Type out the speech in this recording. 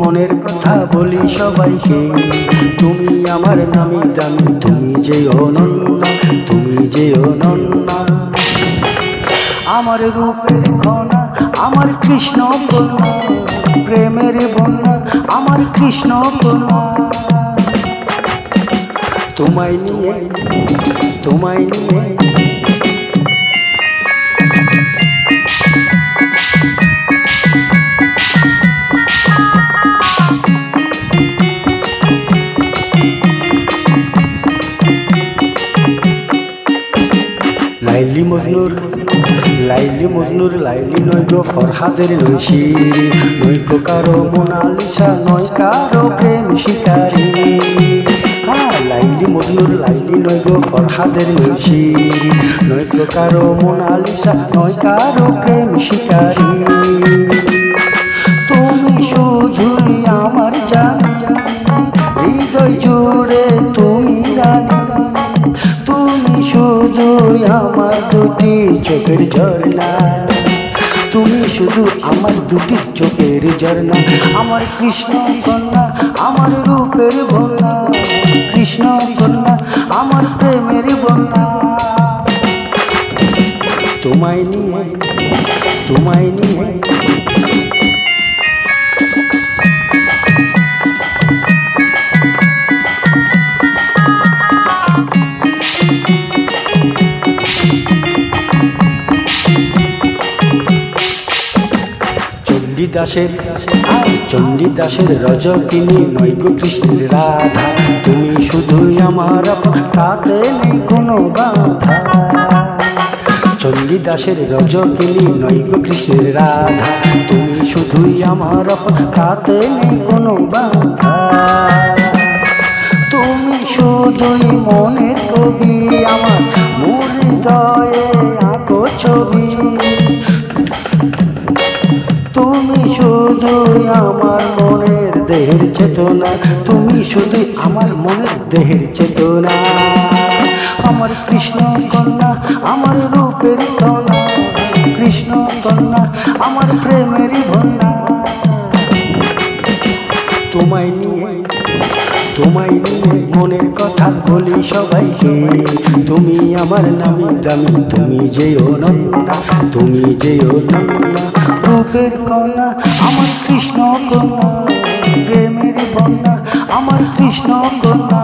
মনের কথা বলি সবাইকে। তুমি আমার নামি দামি তুমি যে অনন্যা, তুমি যে অনন্যা। আমার রূপের খনা আমার কৃষ্ণ কন্যা প্রেমের বন্যা, আমার কৃষ্ণ কন্যা তোমায় নিয়ে তোমায় নিয়ে লাইলি মজনুর লাইলি মজনুর লাইলি নয় গো ফরহাদের নৈশি গো কারও মোনালিসা নয় কারও প্রেম শিকারী হ্যাঁ লাইলি মজনুর লাইলি নয় গো ফরহাদের নৈশি গো কারও মোনালিসা নয় কারও প্রেম শিকারী তুমি শুধুই আমার জান, হৃদয় জুড়ে তুমি শুধুই আমার দুটি চোখের ঝর্ণা। তুমি শুধু আমার দুটি চোখের ঝর্ণা। আমার কৃষ্ণ কন্যা, আমার রূপের বন্যা। কৃষ্ণ কন্যা, আমার প্রেমের বন্যা। তোমায় নিয়ে তোমায় নিয়ে চণ্ডীদাসের চণ্ডীদাসের রজকিনী নৈক কৃষ্ণের রাধা। তুমি শুধুই আমার তাতে নেই কোনো বাধা। চণ্ডীদাসের রজকিনী নৈক কৃষ্ণের রাধা। তুমি শুধুই আমার তাতে নেই কোনো বাধা। তুমি শুধুই মনের কবি, আমার মোর হৃদয়ে আঁকো ছবি। শুধুই আমার মনের দেহের চেতনা। তুমি শুধুই আমার মনের দেহের চেতনা। আমার কৃষ্ণ কন্যা, আমার রূপের কন্যা। কৃষ্ণ কন্যা, আমার প্রেমের ভন্যা তোমায় নিয়ে তোমায় নিয়ে মনের কথা বলি সবাইকে। তুমি আমার নামি দামি, তুমি যে অনন্যা তুমি যে অনন্যা রূপের কন্যা আমার কৃষ্ণ কন্যা প্রেমের বন্যা আমার কৃষ্ণ কন্যা